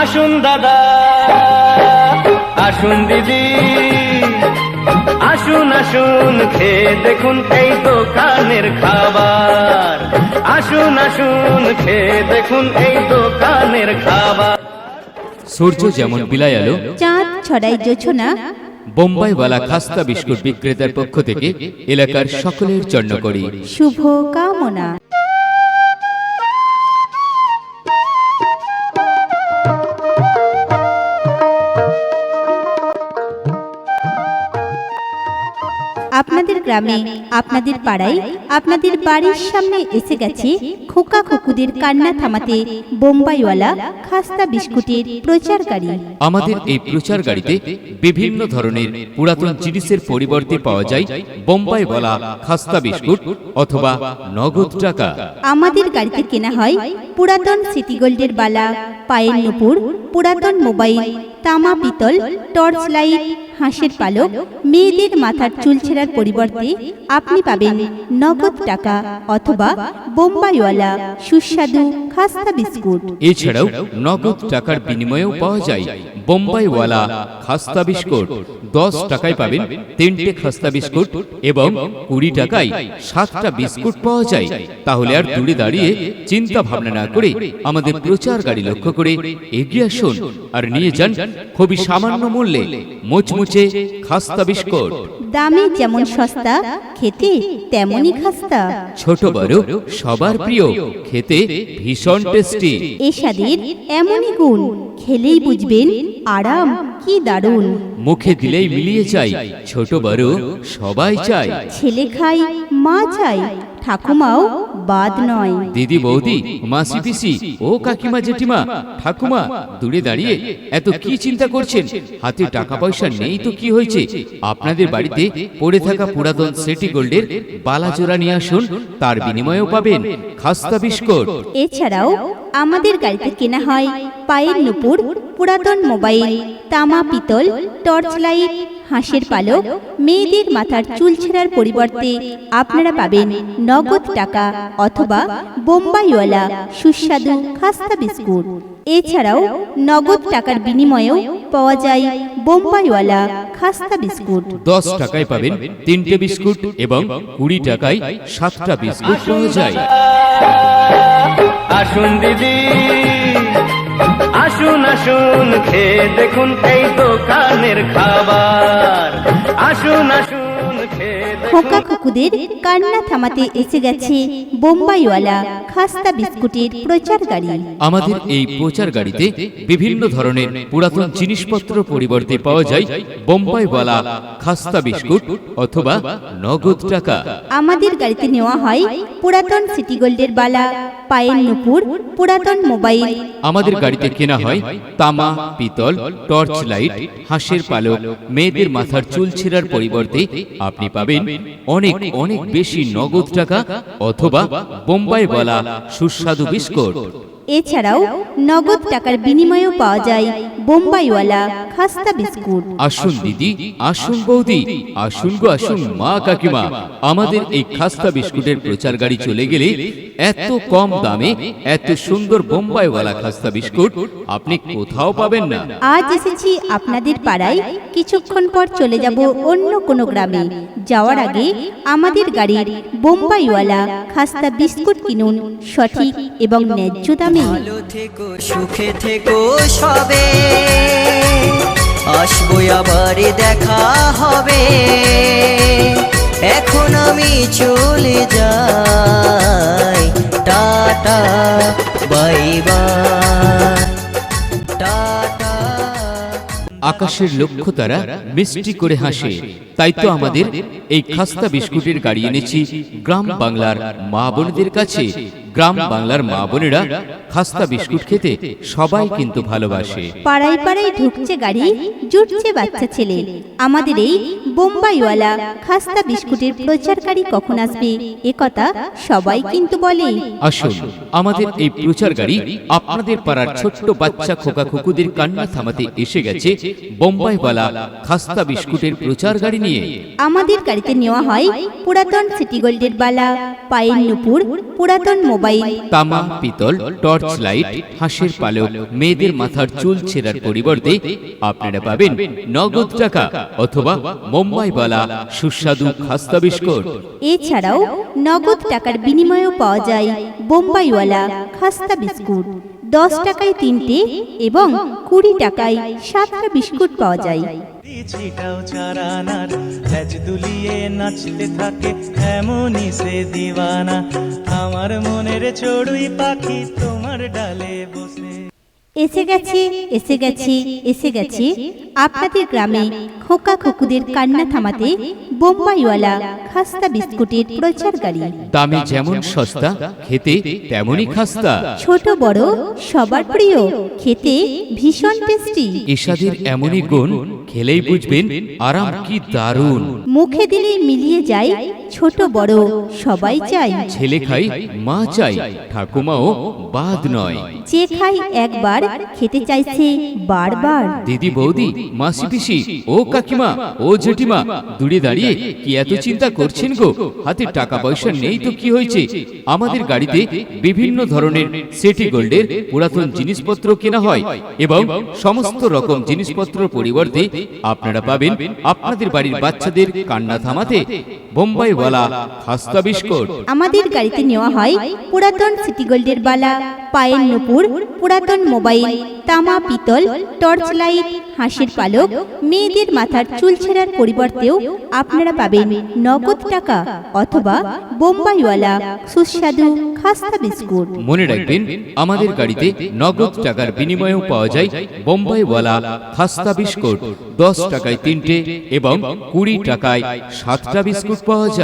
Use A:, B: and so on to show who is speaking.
A: আসুন দাদা আসুন দিদি আসুন আসুন খেয়ে দেখুন এই দোকানের খাবার। আসুন আসুন খেয়ে দেখুন এই দোকানের খাবার।
B: সূর্য যেমন বিলায় আলো
C: চাঁদ ছড়াই জোছনা
B: বোম্বাইওয়ালা খাস্তা বিস্কুট বিক্রেতার পক্ষ থেকে এলাকার সকলের জন্য করি।
C: শুভ কামনা। গ্রামে আপনাদের পাড়ায় আপনাদের বাড়ির সামনে এসে গেছে খোকা খকুদের কান্না থামাতে বোম্বাইওয়ালা খাস্তা বিস্কুটের প্রচারকারী
B: আমাদের এই প্রচার গাড়িতে বিভিন্ন ধরনের পুরাতন জিনিসের পরিবর্তে পাওয়া যায় বোম্বাইওয়ালা খাস্তা বিস্কুট অথবা নগদ টাকা।
C: আমাদের গাড়িতে কেনা হয় পুরাতন সিটি গোল্ডের বালা পায়ের নুপুর পুরাতন মোবাইল তামা পিতল টর্চ লাইট হাঁসের পালক মেয়েদের মাথার চুল ছেঁড়ার পরিবর্তে আপনি পাবেন নগদ টাকা অথবা বোম্বাইওয়ালা সুস্বাদু খাস্তা বিস্কুট।
B: এছাড়াও নগদ টাকার বিনিময়েও পাওয়া যায় বোম্বাইওয়ালা খাস্তা বিস্কুট। দশ টাকায় পাবেন তিনটে খাস্তা বিস্কুট এবং কুড়ি টাকায় সাতটা বিস্কুট পাওয়া যায়। তাহলে আর দূরে দাঁড়িয়ে চিন্তা ভাবনা না করে আমাদের প্রচার গাড়ি লক্ষ্য করে এগিয়ে আসুন আর নিয়ে যান খুবই সামান্য মূল্যে মুচমুচে খাস্তা বিস্কুট।
C: দামে যেমন সস্তা খেতে তেমনই খাস্তা।
B: ছোট বড় সবার প্রিয় খেতে ভীষণ টেস্টি।
C: এসাদের এমনই গুণ খেলেই বুঝবেন আরাম কি দারুণ।
B: মুখে দিলেই মিলিয়ে যায় ছোট বড় সবাই চায়।
C: ছেলে খাই মা চাই ঠাকুমাও বাদ নয়।
B: দিদি বৌদি মাসি পিসি ও কাকিমা জেঠিমা ঠাকুমা দূরে দাঁড়িয়ে এত কি চিন্তা করছেন? হাতে টাকা পয়সা নেই তো কি হয়েছে? আপনাদের বাড়িতে পড়ে থাকা পুরাতন সেটি গোল্ডের বালাজোড়া নিয়ে আসুন তার বিনিময়েও পাবেন খাস্তা বিস্কুট।
C: এছাড়াও আমাদের গাড়িতে কেনা হয় পায়ের নুপুর পুরাতন মোবাইল তামা পিতল টর্চ লাইট হাঁসের পালক মেয়েদের মাথার চুল ছেঁড়ার পরিবর্তে আপনারা পাবেন নগদ টাকা অথবা বোম্বাইওয়ালা সুস্বাদু খাস্তা বিস্কুট। এছাড়াও নগদ টাকার বিনিময়েও পাওয়া যায় বোম্বাইওয়ালা খাস্তা বিস্কুট।
B: দশ টাকায় পাবেন তিনটে বিস্কুট এবং কুড়ি টাকায় সাতটা বিস্কুট পাওয়া যায়।
A: আসুন দিদি। আসুন আসুন, খেয়ে দেখুন এই দোকানের খাবার। আসুন আসুন, খেয়ে
C: খোকা কুকুদের কান্না থামাতে এসে গেছে বোম্বাইওয়ালা। খাস্তা বিস্কুটের প্রচার গাড়ি।
B: আমাদের এই প্রচার গাড়িতে বিভিন্ন ধরনের পুরাতন জিনিসপত্র পরিবর্তে পাওয়া যায় বোম্বাইওয়ালা খাস্তা বিস্কুট অথবা নগদ টাকা।
C: আমাদের গাড়িতে নেওয়া হয় পুরাতন সিটি গোল্ডের বালা পায়ের নুপুর পুরাতন মোবাইল।
B: আমাদের গাড়িতে কেনা হয় তামা পিতল টর্চ লাইট হাঁসের পালক মেয়েদের মাথার চুল ছেঁড়ার পরিবর্তে আপনি পাবেন অনেক অনেক বেশি নগদ টাকা অথবা বোম্বাই বলা সুস্বাদু বিস্কুট।
C: এছাড়াও নগদ টাকার বিনিময়েও পাওয়া যায়। বোম্বাইওয়ালা খাস্তা বিস্কুট।
B: আসুন দিদি আসুন বৌদি আসুন গো আসুন মা কাকিমা। আমাদের এই খাস্তা বিস্কুটের প্রচার গাড়ি চলে গেলে এত কম দামে এত সুন্দর বোম্বাইওয়ালা খাস্তা বিস্কুট আপনি কোথাও পাবেন না।
C: আজ এসেছি আপনাদের পাড়ায়। কিছুক্ষণ পর চলে যাব অন্য কোনো গ্রামে। যাওয়ার আগে আমাদের গাড়ির বোম্বাইওয়ালা খাস্তা বিস্কুট কিনুন। সঠিক এবং ন্যায্য দামে।
D: ভালো থেকো সুখে থেকো সবে। আসব আবার দেখা হবে। এখন আমি চলে যাই। Tata, bye bye. টাটা।
B: আকাশের লক্ষ্য তারা মিষ্টি করে হাসে। তাই তো আমাদের এই খাস্তা বিস্কুটের গাড়ি এনেছি। গ্রাম বাংলার মা বোনদের কাছে। গ্রাম বাংলার মা বোনেরা খাস্তা বিস্কুট খেতে সবাই কিন্তু ভালোবাসে।
C: পাড়ায় পাড়ায় ঢুকছে গাড়ি জুটছে বাচ্চা ছেলে। আমাদের এই বোম্বাইওয়ালা খাস্তা বিস্কুটের প্রচারকারী কখন আসবে? এ কথা সবাই কিন্তু বলে।
B: আসুন আমাদের এই প্রচার গাড়ি আপনাদের পাড়ার ছোট্ট বাচ্চা খোকা খুকুদের কান্না থামাতে এসে গেছে বোম্বাইওয়ালা খাস্তা বিস্কুটের প্রচার গাড়ি নিয়ে।
C: আমাদের গাড়িতে নেওয়া হয় পুরাতন সিটি গোল্ডের বালা পায়ের নুপুর পুরাতন মোবাইল।
B: তামা পিতল টর্চ লাইট হাঁসের পালক মেয়েদের মাথার চুল ছেঁড়ার পরিবর্তে আপনারা পাবেন নগদ টাকা অথবা মুম্বাইওয়ালা সুস্বাদু খাস্তা বিস্কুট।
C: এছাড়াও নগদ টাকার বিনিময়েও পাওয়া যায় বোম্বাইওয়ালা খাস্তা বিস্কুট। দশ টাকায় তিনটে এবং কুড়ি টাকায় সাতটা বিস্কুট পাওয়া যায়।
E: ছিটাও চারানার ল্যাজ দুলিয়ে নাচতে থাকে এমনই সে দিওয়ানা আমার মনের চড়ুই পাখি তোমার ডালে বসে।
C: এসে গেছে এসে গেছি এসে গেছে আপনাদের গ্রামে খোকা খকুদের কান্না থামাতে বোম্বাইওয়ালা খাস্তা বিস্কুটের প্রচারকারী
B: দামে যেমন সস্তা খেতে তেমনই খাস্তা।
C: ছোট বড় সবার প্রিয় খেতে ভীষণ টেস্টি।
B: এসাদের এমনই গুণ খেলেই বুঝবেন আরাম কি দারুণ।
C: মুখে দিলে মিলিয়ে যায় ছোট বড় সবাই চাই
B: ছেলে খাই মা চাই ঠাকুমাও বাদ নয়।
C: যে খাই একবার খেতে চাইছে বারবার।
B: দিদি বৌদি মাসি পিসি ও কাকিমা ও জেঠিমা দূরে দাঁড়িয়ে কি এত চিন্তা করছেন গো? হাতে টাকা পয়সা নেই তো কি হয়েছে? আমাদের গাড়িতে বিভিন্ন ধরনের সেটি গোল্ডের পুরাতন জিনিসপত্র কেনা হয়। এবং সমস্ত রকম জিনিসপত্র পরিবর্তে আপনারা পাবেন আপনাদের বাড়ির বাচ্চাদের কান্না থামাতে বোম্বাইওয়ালা খাস্তা বিস্কুট।
C: আমাদের গাড়িতে নেওয়া হয় পুরাতন সিটি গোল্ডের বালা পায়ের নুপুর পুরাতন মোবাইল তামা পিতল টর্চ লাইট হাঁসের পালক মেয়েদের মাথার চুল ছেঁড়ার পরিবর্তেও আপনারা পাবেন নগদ টাকা অথবা বোম্বাইওয়ালা সুস্বাদু খাস্তা বিস্কুট।
B: মনে রাখবেন আমাদের গাড়িতে নগদ টাকার বিনিময়েও পাওয়া যায় বোম্বাইওয়ালা খাস্তা বিস্কুট। দশ টাকায় তিনটে এবং কুড়ি টাকায় সাতটা বিস্কুট পাওয়া যায়।